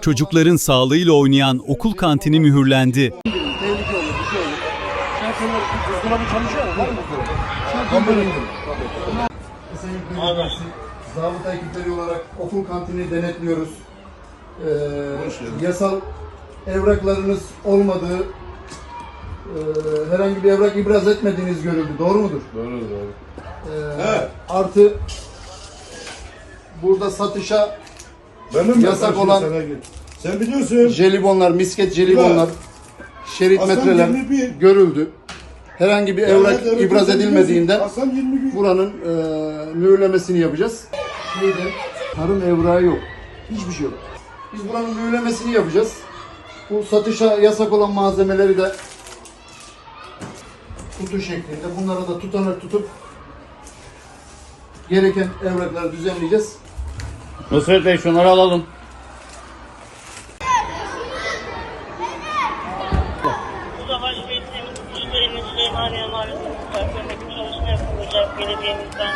Çocukların sağlığıyla oynayan okul kantini mühürlendi. Şey zabıta ekipleri olarak okul kantini denetliyoruz. Ee, yasal evraklarınız olmadığı, e, herhangi bir evrak ibraz etmediğiniz görüldü. Doğru mudur? Doğru doğru. Ee, Artı burada satışa Benim Yasak olan- Sen biliyorsun. jelibonlar, misket jelibonlar, şerit Aslan metreler 21. görüldü. Herhangi bir evrak Evet, evet, ibraz edilmediğinden Aslan 21. buranın e, mühürlemesini yapacağız. Şeyde tarım evrağı yok. Hiçbir şey yok. Biz buranın mühürlemesini yapacağız. Bu satışa yasak olan malzemeleri de kutu şeklinde bunlara da tutanak tutup gereken evrakları düzenleyeceğiz. Nusret Bey şunları alalım. Savaş ve Temmuz Kuşları'nın Süleymaniye Mahallesi'nde çalışma yapılacak belediyemizden